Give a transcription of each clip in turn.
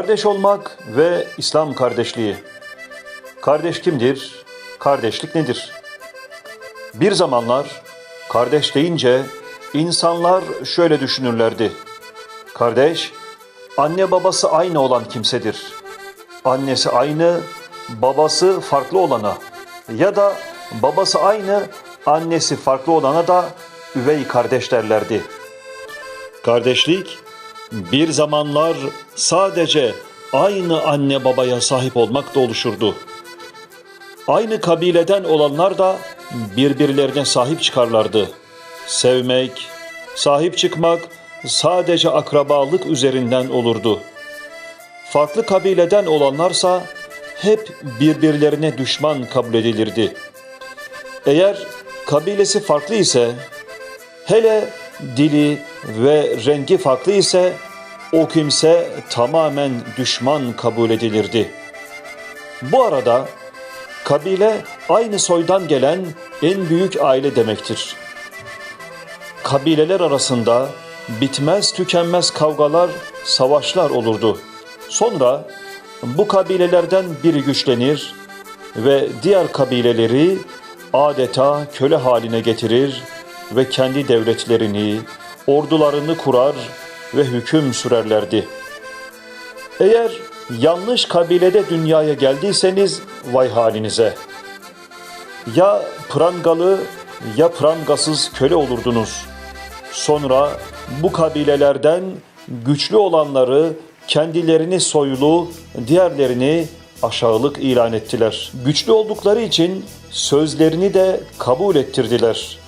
Kardeş olmak ve İslam kardeşliği. Kardeş kimdir? Kardeşlik nedir? Bir zamanlar kardeş deyince insanlar şöyle düşünürlerdi. Kardeş, anne babası aynı olan kimsedir. Annesi aynı, babası farklı olana ya da babası aynı, annesi farklı olana da üvey kardeş derlerdi. Kardeşlik bir zamanlar sadece aynı anne babaya sahip olmakla oluşurdu. Aynı kabileden olanlar da birbirlerine sahip çıkarlardı. Sevmek, sahip çıkmak sadece akrabalık üzerinden olurdu. Farklı kabileden olanlarsa hep birbirlerine düşman kabul edilirdi. Eğer kabilesi farklı ise, hele dili ve rengi farklı ise o kimse tamamen düşman kabul edilirdi. Bu arada kabile aynı soydan gelen en büyük aile demektir. Kabileler arasında bitmez tükenmez kavgalar, savaşlar olurdu. Sonra bu kabilelerden biri güçlenir ve diğer kabileleri adeta köle haline getirir ve kendi devletlerini, ordularını kurar ve hüküm sürerlerdi. Eğer yanlış kabilede dünyaya geldiyseniz vay halinize. Ya prangalı ya prangasız köle olurdunuz. Sonra bu kabilelerden güçlü olanları kendilerini soylu, diğerlerini aşağılık ilan ettiler. Güçlü oldukları için sözlerini de kabul ettirdiler.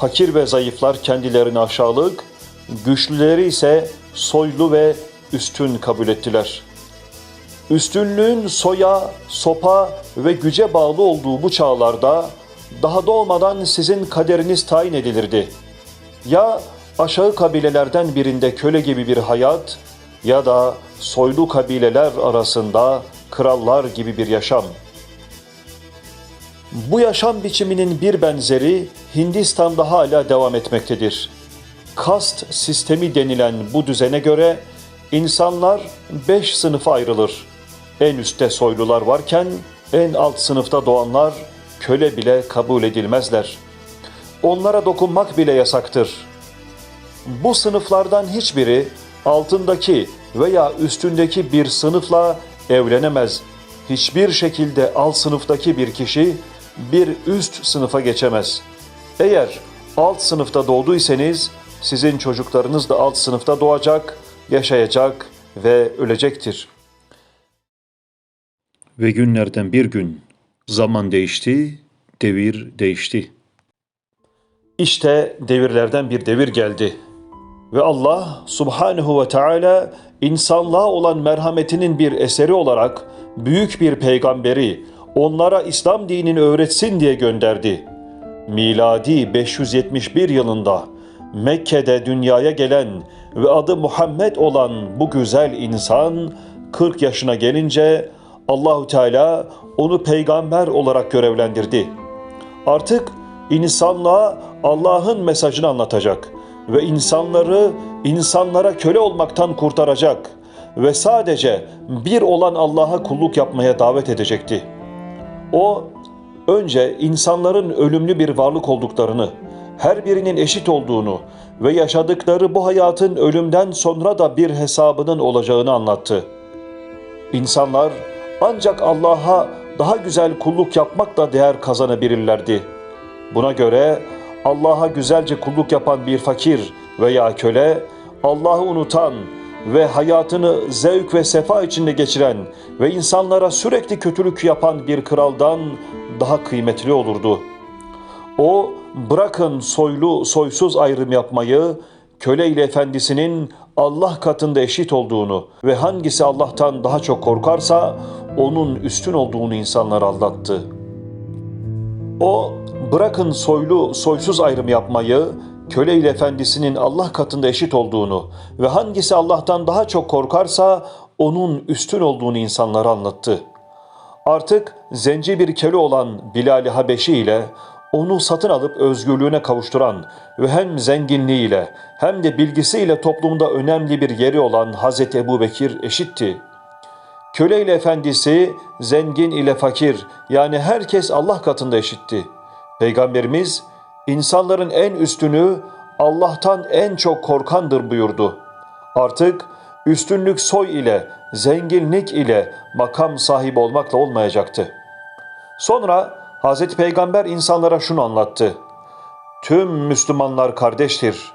Fakir ve zayıflar kendilerini aşağılık, güçlüleri ise soylu ve üstün kabul ettiler. Üstünlüğün soya, sopa ve güce bağlı olduğu bu çağlarda daha doğmadan sizin kaderiniz tayin edilirdi. Ya aşağı kabilelerden birinde köle gibi bir hayat ya da soylu kabileler arasında krallar gibi bir yaşam. Bu yaşam biçiminin bir benzeri Hindistan'da hala devam etmektedir. Kast sistemi denilen bu düzene göre insanlar beş sınıfa ayrılır. En üstte soylular varken en alt sınıfta doğanlar köle bile kabul edilmezler. Onlara dokunmak bile yasaktır. Bu sınıflardan hiçbiri altındaki veya üstündeki bir sınıfla evlenemez. Hiçbir şekilde alt sınıftaki bir kişi bir üst sınıfa geçemez. Eğer alt sınıfta doğduysanız sizin çocuklarınız da alt sınıfta doğacak, yaşayacak ve ölecektir. Ve günlerden bir gün zaman değişti, devir değişti. İşte devirlerden bir devir geldi. Ve Allah subhanehu ve Teala insanlığa olan merhametinin bir eseri olarak büyük bir peygamberi onlara İslam dinini öğretsin diye gönderdi. Miladi 571 yılında Mekke'de dünyaya gelen ve adı Muhammed olan bu güzel insan 40 yaşına gelince Allahu Teala onu peygamber olarak görevlendirdi. Artık insanlığa Allah'ın mesajını anlatacak ve insanları insanlara köle olmaktan kurtaracak ve sadece bir olan Allah'a kulluk yapmaya davet edecekti. O önce insanların ölümlü bir varlık olduklarını, her birinin eşit olduğunu ve yaşadıkları bu hayatın ölümden sonra da bir hesabının olacağını anlattı. İnsanlar ancak Allah'a daha güzel kulluk yapmakla değer kazanabilirlerdi. Buna göre Allah'a güzelce kulluk yapan bir fakir veya köle, Allah'ı unutan ve hayatını zevk ve sefa içinde geçiren ve insanlara sürekli kötülük yapan bir kraldan daha kıymetli olurdu. O bırakın soylu soysuz ayrım yapmayı, köle ile efendisinin Allah katında eşit olduğunu ve hangisi Allah'tan daha çok korkarsa onun üstün olduğunu insanlara anlattı. O bırakın soylu soysuz ayrım yapmayı, köle ile efendisinin Allah katında eşit olduğunu ve hangisi Allah'tan daha çok korkarsa onun üstün olduğunu insanlara anlattı. Artık zenci bir köle olan Bilal-i Habeşi ile onu satın alıp özgürlüğüne kavuşturan ve hem zenginliğiyle hem de bilgisiyle toplumda önemli bir yeri olan Hazreti Ebu Bekir eşitti. Köle ile efendisi, zengin ile fakir yani herkes Allah katında eşitti. Peygamberimiz insanların en üstünü Allah'tan en çok korkandır buyurdu. Artık üstünlük soy ile, zenginlik ile makam sahibi olmakla olmayacaktı. Sonra Hazreti Peygamber insanlara şunu anlattı. Tüm Müslümanlar kardeştir.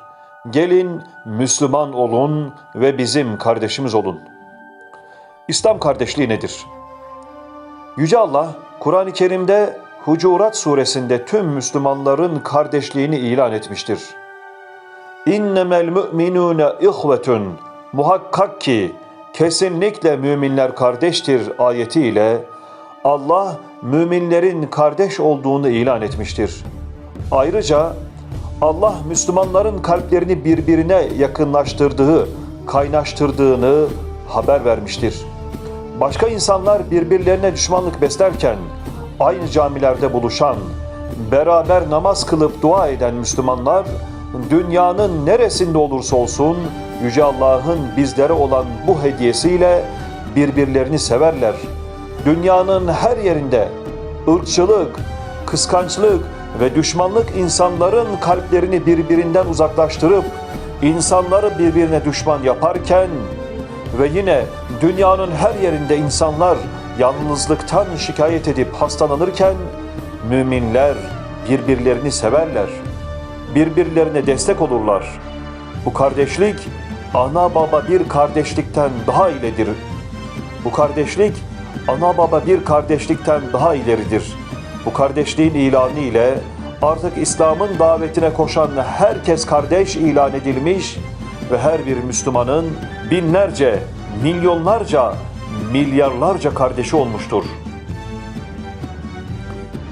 Gelin Müslüman olun ve bizim kardeşimiz olun. İslam kardeşliği nedir? Yüce Allah Kur'an-ı Kerim'de Hucurat suresinde tüm Müslümanların kardeşliğini ilan etmiştir. İnnemel müminune ihvetun muhakkak ki kesinlikle müminler kardeştir ayetiyle Allah müminlerin kardeş olduğunu ilan etmiştir. Ayrıca Allah Müslümanların kalplerini birbirine yakınlaştırdığı, kaynaştırdığını haber vermiştir. Başka insanlar birbirlerine düşmanlık beslerken aynı camilerde buluşan, beraber namaz kılıp dua eden Müslümanlar dünyanın neresinde olursa olsun Yüce Allah'ın bizlere olan bu hediyesiyle birbirlerini severler. Dünyanın her yerinde ırkçılık, kıskançlık ve düşmanlık insanların kalplerini birbirinden uzaklaştırıp insanları birbirine düşman yaparken ve yine dünyanın her yerinde insanlar yalnızlıktan şikayet edip hastalanırken müminler birbirlerini severler. Birbirlerine destek olurlar. Bu kardeşlik ana baba bir kardeşlikten daha iledir. Bu kardeşlik ana baba bir kardeşlikten daha ileridir. Bu kardeşliğin ilanı ile artık İslam'ın davetine koşan herkes kardeş ilan edilmiş ve her bir Müslümanın binlerce, milyonlarca, milyarlarca kardeşi olmuştur.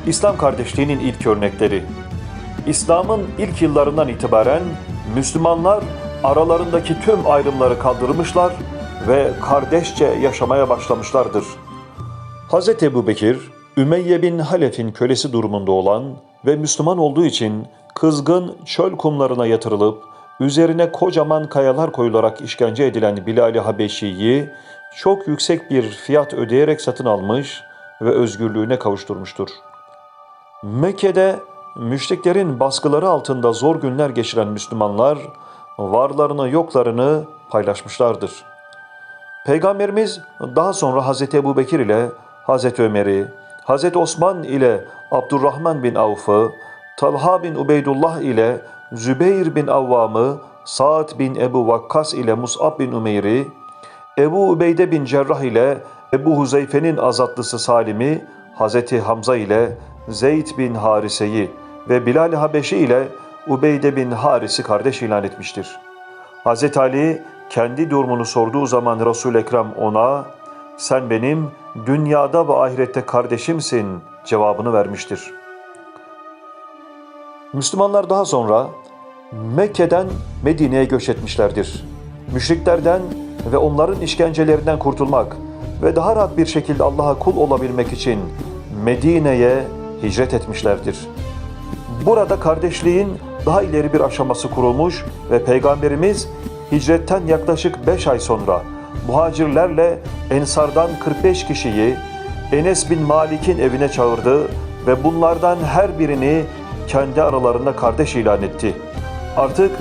İslam kardeşliğinin ilk örnekleri İslam'ın ilk yıllarından itibaren Müslümanlar aralarındaki tüm ayrımları kaldırmışlar ve kardeşçe yaşamaya başlamışlardır. Hz. Ebu Bekir, Ümeyye bin Halef'in kölesi durumunda olan ve Müslüman olduğu için kızgın çöl kumlarına yatırılıp üzerine kocaman kayalar koyularak işkence edilen Bilal-i Habeşi'yi çok yüksek bir fiyat ödeyerek satın almış ve özgürlüğüne kavuşturmuştur. Mekke'de müşriklerin baskıları altında zor günler geçiren Müslümanlar varlarını yoklarını paylaşmışlardır. Peygamberimiz daha sonra Hz. Ebu Bekir ile Hz. Ömer'i, Hz. Osman ile Abdurrahman bin Avf'ı, Talha bin Ubeydullah ile Zübeyir bin Avvam'ı, Sa'd bin Ebu Vakkas ile Mus'ab bin Umeyr'i, Ebu Ubeyde bin Cerrah ile Ebu Huzeyfe'nin azatlısı Salim'i, Hz. Hamza ile Zeyd bin Harise'yi ve Bilal-i Habeşi ile Ubeyde bin Haris'i kardeş ilan etmiştir. Hz. Ali kendi durumunu sorduğu zaman Resul-i Ekrem ona sen benim dünyada ve ahirette kardeşimsin cevabını vermiştir. Müslümanlar daha sonra Mekke'den Medine'ye göç etmişlerdir. Müşriklerden ve onların işkencelerinden kurtulmak ve daha rahat bir şekilde Allah'a kul olabilmek için Medine'ye hicret etmişlerdir. Burada kardeşliğin daha ileri bir aşaması kurulmuş ve Peygamberimiz hicretten yaklaşık 5 ay sonra muhacirlerle Ensardan 45 kişiyi Enes bin Malik'in evine çağırdı ve bunlardan her birini kendi aralarında kardeş ilan etti. Artık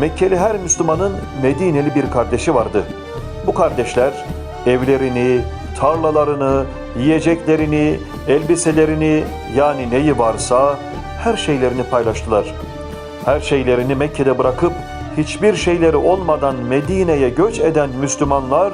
Mekkeli her Müslümanın Medineli bir kardeşi vardı. Bu kardeşler evlerini, tarlalarını, yiyeceklerini, elbiselerini yani neyi varsa her şeylerini paylaştılar. Her şeylerini Mekke'de bırakıp hiçbir şeyleri olmadan Medine'ye göç eden Müslümanlar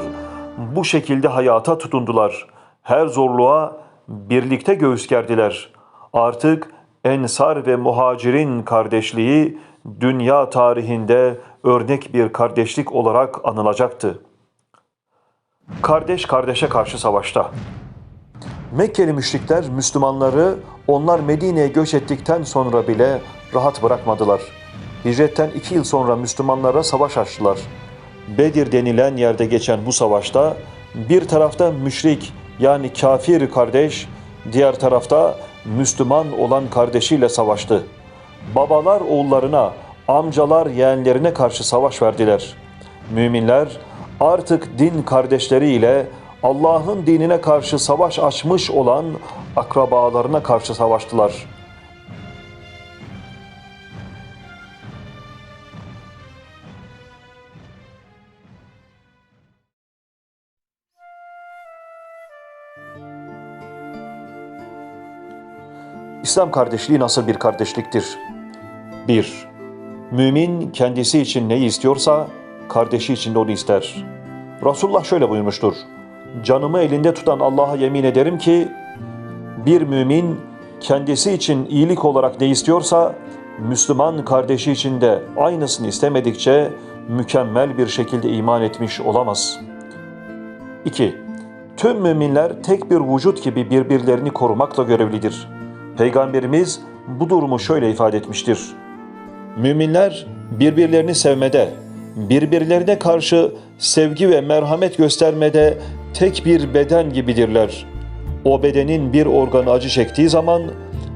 bu şekilde hayata tutundular. Her zorluğa birlikte göğüs gerdiler. Artık Ensar ve Muhacirin kardeşliği dünya tarihinde örnek bir kardeşlik olarak anılacaktı. Kardeş kardeşe karşı savaşta. Mekkeli müşrikler Müslümanları onlar Medine'ye göç ettikten sonra bile rahat bırakmadılar. Hicretten iki yıl sonra Müslümanlara savaş açtılar. Bedir denilen yerde geçen bu savaşta bir tarafta müşrik yani kafir kardeş, diğer tarafta Müslüman olan kardeşiyle savaştı. Babalar oğullarına, amcalar yeğenlerine karşı savaş verdiler. Müminler artık din kardeşleriyle Allah'ın dinine karşı savaş açmış olan akrabalarına karşı savaştılar. İslam kardeşliği nasıl bir kardeşliktir? 1. Mümin kendisi için neyi istiyorsa kardeşi için de onu ister. Resulullah şöyle buyurmuştur. Canımı elinde tutan Allah'a yemin ederim ki bir mümin kendisi için iyilik olarak ne istiyorsa Müslüman kardeşi için de aynısını istemedikçe mükemmel bir şekilde iman etmiş olamaz. 2. Tüm müminler tek bir vücut gibi birbirlerini korumakla görevlidir. Peygamberimiz bu durumu şöyle ifade etmiştir. Müminler birbirlerini sevmede, birbirlerine karşı sevgi ve merhamet göstermede tek bir beden gibidirler. O bedenin bir organı acı çektiği zaman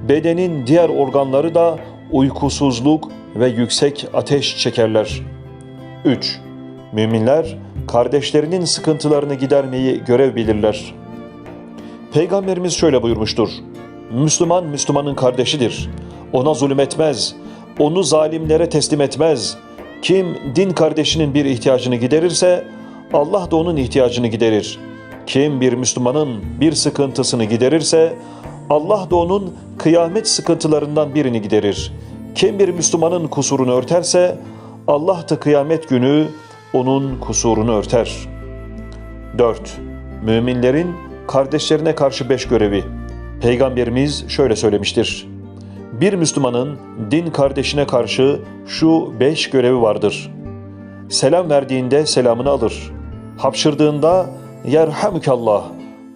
bedenin diğer organları da uykusuzluk ve yüksek ateş çekerler. 3. Müminler kardeşlerinin sıkıntılarını gidermeyi görev bilirler. Peygamberimiz şöyle buyurmuştur. Müslüman Müslümanın kardeşidir. Ona zulmetmez, onu zalimlere teslim etmez. Kim din kardeşinin bir ihtiyacını giderirse Allah da onun ihtiyacını giderir. Kim bir Müslümanın bir sıkıntısını giderirse Allah da onun kıyamet sıkıntılarından birini giderir. Kim bir Müslümanın kusurunu örterse Allah da kıyamet günü onun kusurunu örter. 4. Müminlerin kardeşlerine karşı beş görevi. Peygamberimiz şöyle söylemiştir. Bir Müslümanın din kardeşine karşı şu beş görevi vardır. Selam verdiğinde selamını alır. Hapşırdığında yerhamükallah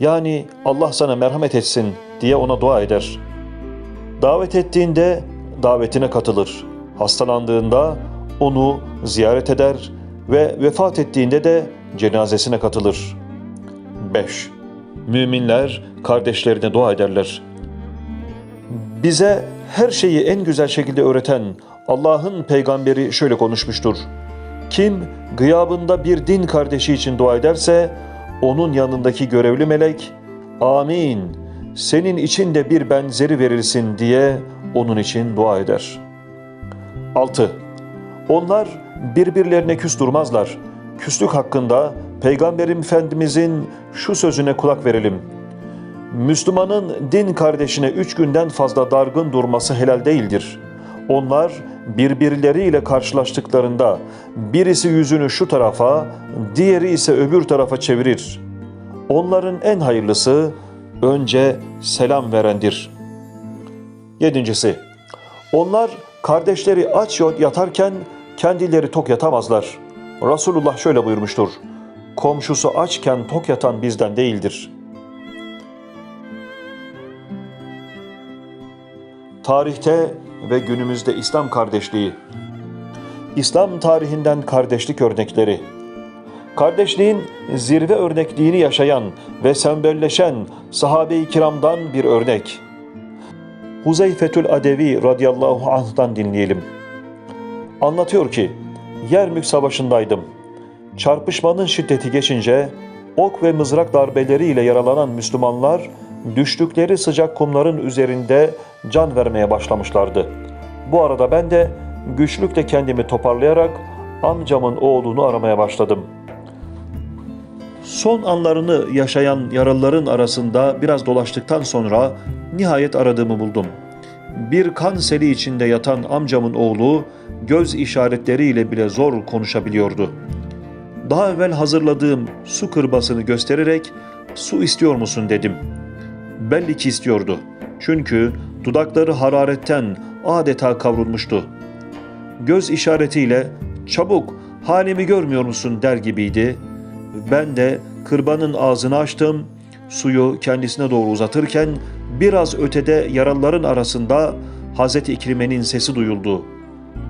yani Allah sana merhamet etsin diye ona dua eder. Davet ettiğinde davetine katılır. Hastalandığında onu ziyaret eder ve vefat ettiğinde de cenazesine katılır. 5. Müminler kardeşlerine dua ederler. Bize her şeyi en güzel şekilde öğreten Allah'ın peygamberi şöyle konuşmuştur. Kim gıyabında bir din kardeşi için dua ederse onun yanındaki görevli melek amin senin için de bir benzeri verilsin diye onun için dua eder. 6. Onlar birbirlerine küs durmazlar. Küslük hakkında Peygamberim Efendimizin şu sözüne kulak verelim. Müslümanın din kardeşine üç günden fazla dargın durması helal değildir. Onlar birbirleriyle karşılaştıklarında birisi yüzünü şu tarafa, diğeri ise öbür tarafa çevirir. Onların en hayırlısı önce selam verendir. Yedincisi, onlar kardeşleri aç yatarken kendileri tok yatamazlar. Resulullah şöyle buyurmuştur. Komşusu açken tok yatan bizden değildir. Tarihte ve günümüzde İslam kardeşliği. İslam tarihinden kardeşlik örnekleri. Kardeşliğin zirve örnekliğini yaşayan ve sembolleşen sahabe-i kiramdan bir örnek. Huzeyfetül Adevi radıyallahu anh'tan dinleyelim. Anlatıyor ki, Yermük Savaşı'ndaydım. Çarpışmanın şiddeti geçince ok ve mızrak darbeleriyle yaralanan Müslümanlar düştükleri sıcak kumların üzerinde can vermeye başlamışlardı. Bu arada ben de güçlükle kendimi toparlayarak amcamın oğlunu aramaya başladım. Son anlarını yaşayan yaralıların arasında biraz dolaştıktan sonra nihayet aradığımı buldum. Bir kan seli içinde yatan amcamın oğlu göz işaretleriyle bile zor konuşabiliyordu. Daha evvel hazırladığım su kırbasını göstererek su istiyor musun dedim. Belli ki istiyordu. Çünkü dudakları hararetten adeta kavrulmuştu. Göz işaretiyle çabuk halimi görmüyor musun der gibiydi. Ben de kırbanın ağzını açtım, suyu kendisine doğru uzatırken biraz ötede yaralıların arasında Hazreti İkrime'nin sesi duyuldu.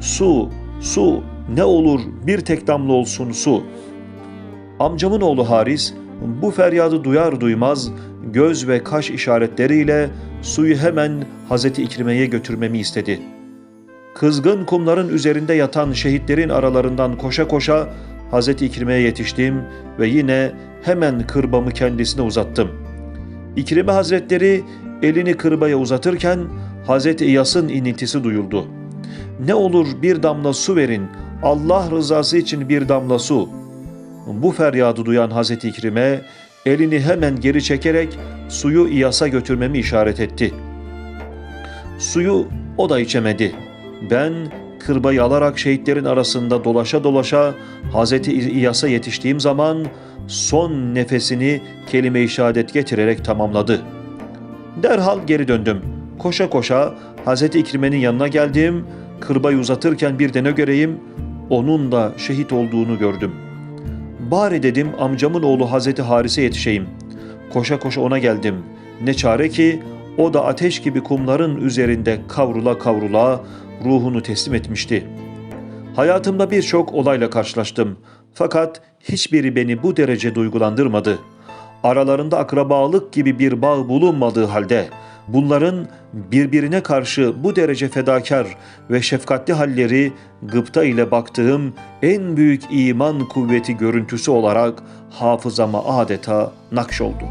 Su, su, ne olur bir tek damla olsun su. Amcamın oğlu Haris bu feryadı duyar duymaz göz ve kaş işaretleriyle suyu hemen Hazreti İkrime'ye götürmemi istedi. Kızgın kumların üzerinde yatan şehitlerin aralarından koşa koşa Hazreti İkrime'ye yetiştim ve yine hemen kırbamı kendisine uzattım. İkrime Hazretleri elini kırbaya uzatırken Hazreti İyas'ın inintisi duyuldu. Ne olur bir damla su verin, Allah rızası için bir damla su. Bu feryadı duyan Hazreti İkrime elini hemen geri çekerek suyu İyas'a götürmemi işaret etti. Suyu o da içemedi. Ben kırbayı alarak şehitlerin arasında dolaşa dolaşa Hazreti İyas'a yetiştiğim zaman son nefesini kelime-i şehadet getirerek tamamladı. Derhal geri döndüm. Koşa koşa Hazreti İkrime'nin yanına geldim. Kırbayı uzatırken bir de ne göreyim? Onun da şehit olduğunu gördüm. Bari dedim amcamın oğlu Hazreti Haris'e yetişeyim. Koşa koşa ona geldim. Ne çare ki o da ateş gibi kumların üzerinde kavrula kavrula ruhunu teslim etmişti. Hayatımda birçok olayla karşılaştım. Fakat hiçbiri beni bu derece duygulandırmadı. Aralarında akrabalık gibi bir bağ bulunmadığı halde bunların birbirine karşı bu derece fedakar ve şefkatli halleri gıpta ile baktığım en büyük iman kuvveti görüntüsü olarak hafızama adeta nakş oldu.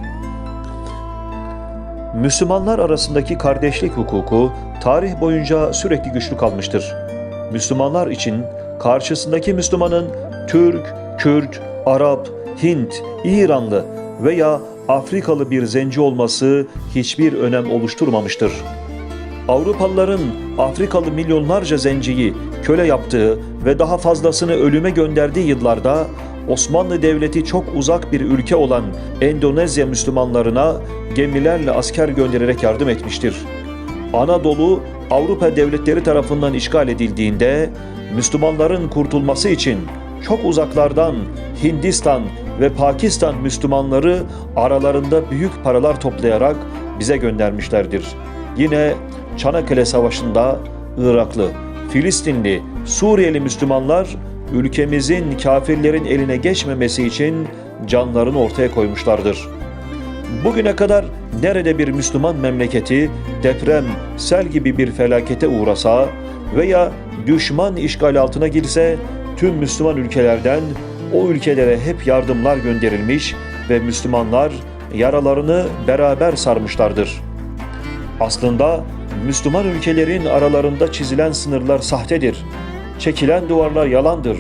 Müslümanlar arasındaki kardeşlik hukuku tarih boyunca sürekli güçlü kalmıştır. Müslümanlar için karşısındaki Müslümanın Türk, Kürt, Arap, Hint, İranlı veya Afrikalı bir zenci olması hiçbir önem oluşturmamıştır. Avrupalıların Afrikalı milyonlarca zenciyi köle yaptığı ve daha fazlasını ölüme gönderdiği yıllarda Osmanlı Devleti çok uzak bir ülke olan Endonezya Müslümanlarına gemilerle asker göndererek yardım etmiştir. Anadolu Avrupa devletleri tarafından işgal edildiğinde Müslümanların kurtulması için çok uzaklardan Hindistan ve Pakistan Müslümanları aralarında büyük paralar toplayarak bize göndermişlerdir. Yine Çanakkale Savaşı'nda Iraklı, Filistinli, Suriyeli Müslümanlar ülkemizin kafirlerin eline geçmemesi için canlarını ortaya koymuşlardır. Bugüne kadar nerede bir Müslüman memleketi deprem, sel gibi bir felakete uğrasa veya düşman işgal altına girse tüm Müslüman ülkelerden o ülkelere hep yardımlar gönderilmiş ve Müslümanlar yaralarını beraber sarmışlardır. Aslında Müslüman ülkelerin aralarında çizilen sınırlar sahtedir. Çekilen duvarlar yalandır.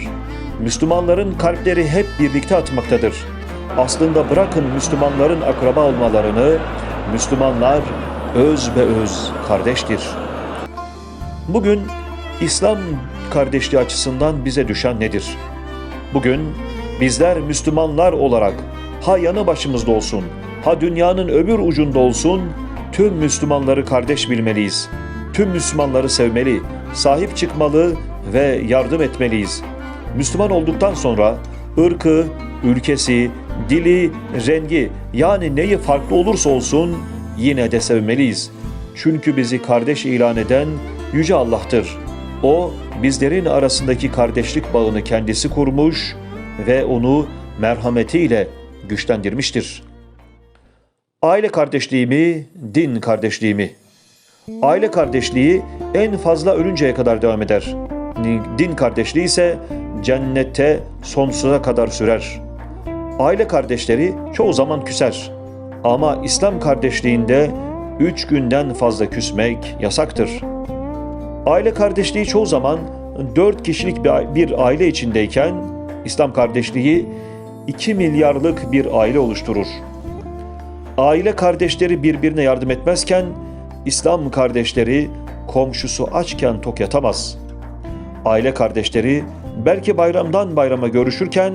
Müslümanların kalpleri hep birlikte atmaktadır. Aslında bırakın Müslümanların akraba olmalarını, Müslümanlar öz be öz kardeştir. Bugün İslam kardeşliği açısından bize düşen nedir? Bugün bizler Müslümanlar olarak ha yanı başımızda olsun, ha dünyanın öbür ucunda olsun tüm Müslümanları kardeş bilmeliyiz. Tüm Müslümanları sevmeli, sahip çıkmalı ve yardım etmeliyiz. Müslüman olduktan sonra ırkı, ülkesi, dili, rengi yani neyi farklı olursa olsun yine de sevmeliyiz. Çünkü bizi kardeş ilan eden Yüce Allah'tır. O bizlerin arasındaki kardeşlik bağını kendisi kurmuş ve onu merhametiyle güçlendirmiştir. Aile kardeşliği mi, din kardeşliği mi? Aile kardeşliği en fazla ölünceye kadar devam eder. Din kardeşliği ise cennette sonsuza kadar sürer. Aile kardeşleri çoğu zaman küser. Ama İslam kardeşliğinde üç günden fazla küsmek yasaktır. Aile kardeşliği çoğu zaman dört kişilik bir aile içindeyken İslam kardeşliği 2 milyarlık bir aile oluşturur. Aile kardeşleri birbirine yardım etmezken İslam kardeşleri komşusu açken tok yatamaz. Aile kardeşleri belki bayramdan bayrama görüşürken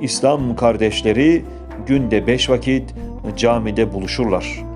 İslam kardeşleri günde beş vakit camide buluşurlar.''